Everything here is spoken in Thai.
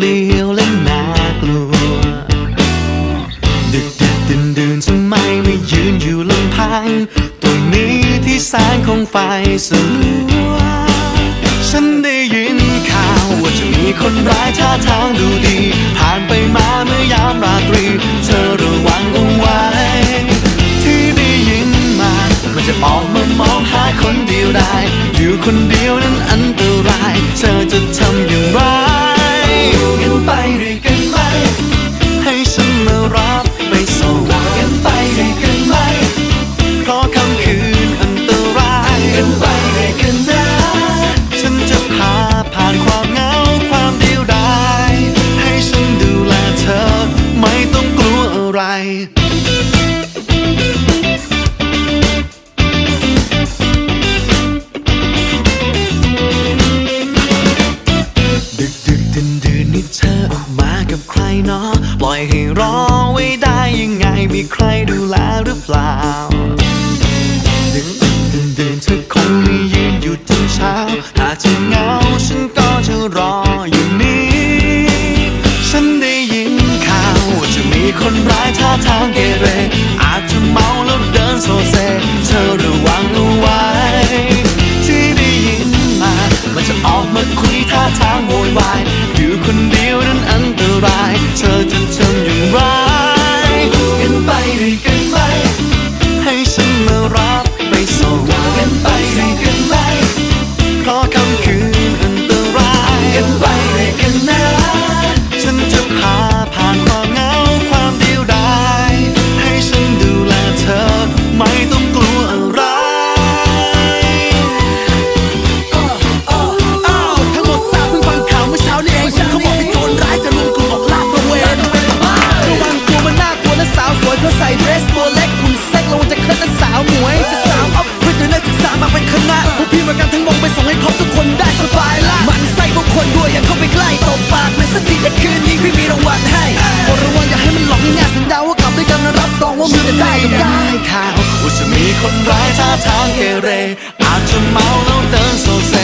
ปลี่ยวและน่ากลัว ดึกดึกดื่นดื่นทำไมไม่ยืนอยู่ลำพัง ตรงนี้ที่แสงของไฟสลัว ฉันได้ยินข่าว ว่าจะมีคนร้ายท่าทางดูดี ผ่านไปมาเมื่อยามราตรี เธอระวังเอาไว้ ที่ได้ยินมา มันจะออกมามองหาคนเดียวได้ อยู่คนเดียวนั้น นี่เธอออกมากับใครเนาะปล่อยให้รอไว้ได้ยังไง มีใครดูแลหรือเปล่าดึกดึกดื่นดื่นเธอคงไม่ยืนอยู่จนเช้า ถ้าจะเหงาฉันก็จะรออยู่นี่ฉันได้ยินข่าวว่าจะมีคนร้ายท่าทางเกเรอาจจะเมาแล้วเดินโซเซ สวยเขาใส่เดรสตัวเล็กหุ่นเซ็กระวังจะเคลื่อนสาวหมวย จะสาวออฟฟิศหรือนักศึกษามาเป็นคณะพวกพี่มากันทั้งวงไปส่งให้ครบทุกคนได้สบายละมันไส้พวกคนด้วยอย่าเข้าไปใกล้ตบปากในสักทีแต่คืนนี้พี่มีรางวัลให้รดระวังอย่าให้มันหลอกง่ายๆสัญญาว่ากลับด้วยกันนะรับรองว่ามึงจะได้กับได้ข่าวว่าจะมีคนร้ายท่าทางเกเรอาจจะเมาแล้วเดินโซ่